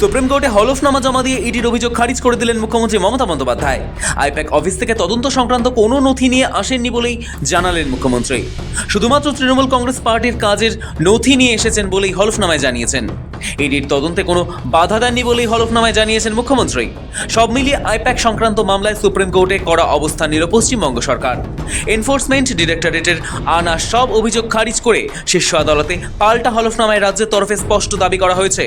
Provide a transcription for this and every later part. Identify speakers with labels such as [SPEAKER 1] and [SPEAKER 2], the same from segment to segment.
[SPEAKER 1] Supreme কোর্টে হলফনামা জমা দিয়ে ইডির অভিযোগ খারিজ করে দিলেন মুখ্যমন্ত্রী মমতা বন্দ্যোপাধ্যায়। আইপ্যাক অফিস থেকে তদন্ত সংক্রান্ত কোনো নথি নিয়ে আসেননি বলেই জানালেন মুখ্যমন্ত্রী। শুধুমাত্র তৃণমূল কংগ্রেস পার্টির কাজের নথি নিয়ে এসেছেন বলেই হলফনামায় জানিয়েছেন। ইডির তদন্তে কোনো বাধা দেননি বলেই হলফনামায় জানিয়েছেন মুখ্যমন্ত্রী। সব মিলিয়ে আইপ্যাক সংক্রান্ত মামলায় সুপ্রিম কোর্টে করা অবস্থান নিল পশ্চিমবঙ্গ সরকার। এনফোর্সমেন্ট ডিরেক্টরেটের আনা সব অভিযোগ খারিজ করে শীর্ষ আদালতে পাল্টা হলফনামায় রাজ্যের তরফে স্পষ্ট দাবি করা হয়েছে।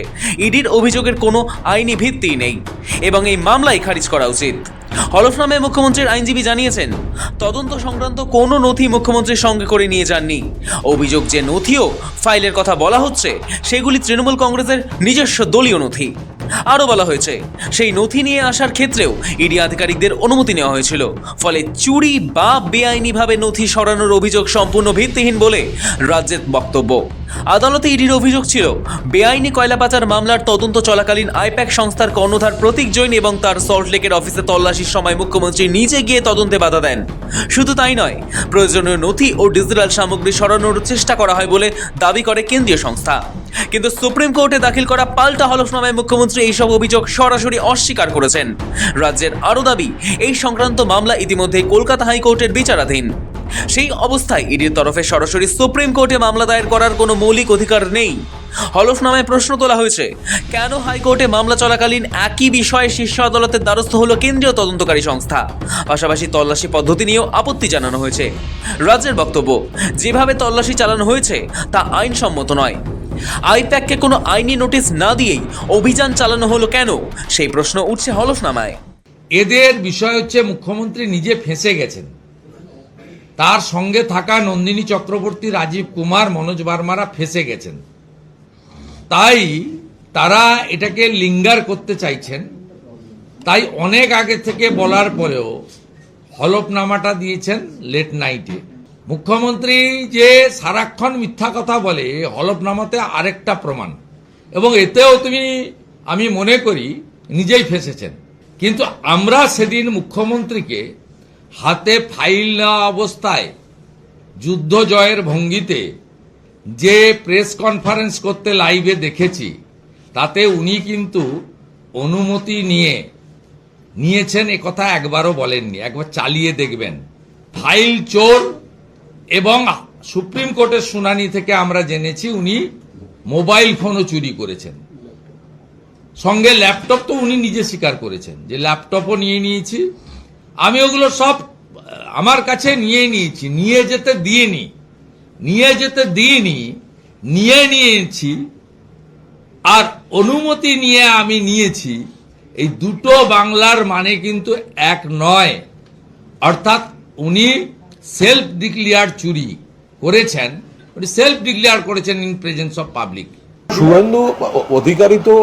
[SPEAKER 1] ইডির অভিযোগের কোনো আইনি ভিত্তি নেই এবং এই মামলাই খারিজ করা উচিত। হলফনামে মুখ্যমন্ত্রীর আইনজীবী জানিয়েছেন, তদন্ত সংক্রান্ত কোনো নথি মুখ্যমন্ত্রীর সঙ্গে করে নিয়ে যাননি। অভিযোগ যে নথিও ফাইলের কথা বলা হচ্ছে, সেগুলি তৃণমূল কংগ্রেসের নিজস্ব দলীয় নথি। আরও বলা হয়েছে, সেই নথি নিয়ে আসার ক্ষেত্রেও ইডি আধিকারিকদের অনুমতি নেওয়া হয়েছিল। ফলে চুরি বা বেআইনিভাবে নথি সরানোর অভিযোগ সম্পূর্ণ ভিত্তিহীন বলে রাজ্যের বক্তব্য। আদালতে ইডির অভিযোগ ছিল, বেআইনি কয়লা পাচার মামলার তদন্ত চলাকালীন আইপ্যাক সংস্থার কর্ণধার প্রতীক জৈন এবং তার সল্টলেকের অফিসে তল্লাশির সময় মুখ্যমন্ত্রী নিজে গিয়ে তদন্তে বাধা দেন। শুধু তাই নয়, প্রয়োজনীয় নথি ও ডিজিটাল সামগ্রী সরানোর চেষ্টা করা হয় বলে দাবি করে কেন্দ্রীয় সংস্থা। কিন্তু সুপ্রিম কোর্টে দাখিল করা পাল্টা হলফনামায় মুখ্যমন্ত্রী এইসব অভিযোগ সরাসরি অস্বীকার করেছেন। রাজ্যের আরও দাবি, এই সংক্রান্ত মামলা ইতিমধ্যে কলকাতা হাইকোর্টের বিচারাধীন। সেই অবস্থায় ইডির তরফে সরাসরি সুপ্রিম কোর্টে মামলা দায়ের করার কোনো মৌলিক অধিকার নেই। হলফনামায় প্রশ্ন তোলা হয়েছে, কেন হাইকোর্টে মামলা চলাকালীন একই বিষয়ে শীর্ষ আদালতের দ্বারস্থ হলো কেন্দ্রীয় তদন্তকারী সংস্থা? পাশাপাশি তল্লাশি পদ্ধতি নিয়েও আপত্তি জানানো হয়েছে। রাজ্যের বক্তব্য, যেভাবে তল্লাশি চালানো হয়েছে, তা আইনসম্মত নয়। আইপ্যাককে কোনো আইনি নোটিশ না দিয়েই অভিযান চালানো হলো কেন? সেই প্রশ্ন উঠছে হলফনামায়।
[SPEAKER 2] এদের বিষয় হচ্ছে মুখ্যমন্ত্রী নিজে ফেঁসে গেছেন। তার সঙ্গে থাকা নন্দিনী চক্রবর্তী রাজীব কুমার, মনোজ বার্মারা ফেঁসে গেছেন। তাই তারা এটাকে লিঙ্গার করতে চাইছেন। তাই অনেক আগে থেকে বলার পরেও হলফনামাটা দিয়েছেন লেট নাইটে। মুখ্যমন্ত্রী যে সারাক্ষণ মিথ্যা কথা বলে, হলফনামাতে আরেকটা প্রমাণ। এবং এতেও তুমি, আমি মনে করি, নিজেই ফেসেছেন। কিন্তু আমরা সেদিন মুখ্যমন্ত্রীকে হাতে ফাইল নেওয়া অবস্থায় যুদ্ধ জয়ের ভঙ্গিতে যে প্রেস কনফারেন্স করতে লাইভে দেখেছি, তাতে উনি কিন্তু অনুমতি নিয়ে নিয়েছেন, এ কথা একবারও বলেননি, একবার চালিয়ে দেখবেন। ফাইল চোর এবং সুপ্রিম কোর্টের শুনানি থেকে আমরা জেনেছি উনি মোবাইল ফোনও চুরি করেছেন। সঙ্গে ল্যাপটপ তো উনি নিজে স্বীকার করেছেন যে ল্যাপটপও নিয়ে নিয়েছি। আমি ওগুলো সব আমার কাছে নিয়ে নিয়েছি, নিয়ে যেতে দিইনি, নিয়ে যেতে দিইনি, নিয়ে নিয়েছি আর অনুমতি নিয়ে আমি নিয়েছি। এই দুটো বাংলার মানে কিন্তু এক নয়। অর্থাৎ উনি সেলফ ডিক্লিয়ার চুরি করেছেন সেলফ ডিক্লিয়ার করেছেন in presence of public
[SPEAKER 3] Suvendu Adhikari তো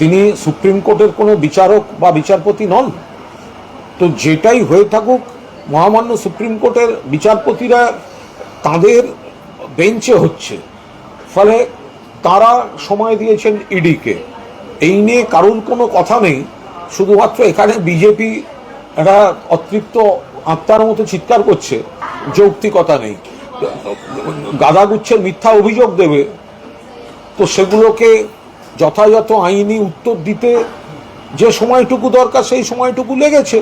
[SPEAKER 3] তিনি সুপ্রিম কোর্টের কোনো বিচারক বা বিচারপতি নন। তো যেটাই হয়ে থাকুক, মহামান্য সুপ্রিম কোর্টের বিচারপতিরা তাদের বেঞ্চে হচ্ছে। ফলে তারা সময় দিয়েছেন ইডিকে। এই নিয়ে কারোর কোনো কথা নেই। শুধুমাত্র এখানে বিজেপি একটা অতৃপ্ত আত্মার মতো চিৎকার করছে, যৌক্তিকতা নেই। গাদাগুচ্ছের মিথ্যা অভিযোগ দেবে। তো সেগুলোকে যথাযথ আইনি উত্তর দিতে যে সময়টুকু দরকার, সেই সময়টুকু লেগেছে।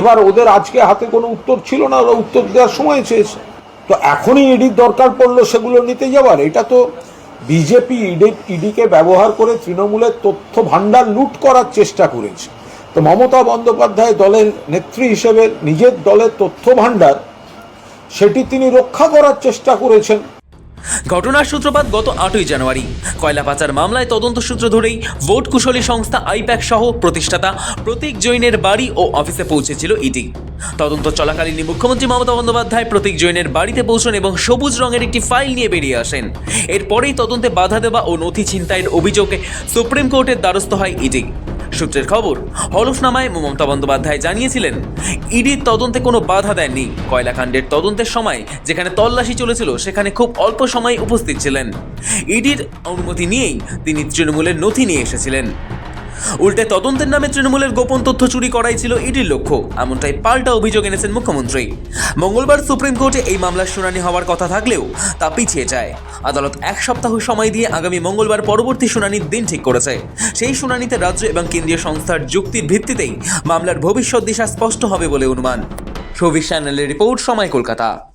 [SPEAKER 3] এবার ওদের আজকে হাতে কোনো উত্তর ছিল না, ওরা উত্তর দেওয়ার সময় চেয়েছে। তো এখনই ইডির দরকার পড়ল সেগুলো নিতে যাওয়ার। এটা তো বিজেপি, ইডি, ইডিকে ব্যবহার করে তৃণমূলের তথ্য ভাণ্ডার লুট করার চেষ্টা করেছে। তো মমতা বন্দ্যোপাধ্যায় দলের নেত্রী হিসেবে নিজের দলের তথ্য ভাণ্ডার সেটি তিনি রক্ষা করার চেষ্টা করেছেন।
[SPEAKER 1] ঘটনার সূত্রপাত গত আটই জানুয়ারি। কয়লা পাচার মামলায় তদন্ত সূত্র ধরেই ভোট কুশলী সংস্থা আইপ্যাক সহ প্রতিষ্ঠাতা প্রতীক জৈনের বাড়ি ও অফিসে পৌঁছেছিল ইডি। তদন্ত চলাকালীন মুখ্যমন্ত্রী মমতা বন্দ্যোপাধ্যায় প্রতীক জৈনের বাড়িতে পৌঁছন এবং সবুজ রঙের একটি ফাইল নিয়ে বেরিয়ে আসেন। এরপরেই তদন্তে বাধা দেওয়া ও নথি ছিনতাইয়ের অভিযোগে সুপ্রিম কোর্টের দ্বারস্থ হয় ইডি। সূত্রের খবর, হলফনামায় মমতা বন্দ্যোপাধ্যায় জানিয়েছিলেন, ইডির তদন্তে কোনো বাধা দেননি। কয়লাকাণ্ডের তদন্তের সময় যেখানে তল্লাশি চলেছিল, সেখানে খুব অল্প সময় উপস্থিত ছিলেন। ইডির অনুমতি নিয়েই তিনি তৃণমূলের নথি নিয়ে এসেছিলেন। উল্টে তদন্তের নামে তৃণমূলের গোপন তথ্য চুরি করাই ছিল ইডির লক্ষ্য। এমনটাই পাল্টা অভিযোগ এনেছেন মুখ্যমন্ত্রী। মঙ্গলবার সুপ্রিম কোর্টে এই মামলার শুনানি হওয়ার কথা থাকলেও তা পিছিয়ে যায়। আদালত এক সপ্তাহ সময় দিয়ে আগামী মঙ্গলবার পরবর্তী শুনানির দিন ঠিক করেছে। সেই শুনানিতে রাজ্য এবং কেন্দ্রীয় সংস্থার যুক্তির ভিত্তিতেই মামলার ভবিষ্যৎ দিশা স্পষ্ট হবে বলে অনুমান। সবিশ চ্যানেলের রিপোর্ট সময় কলকাতা।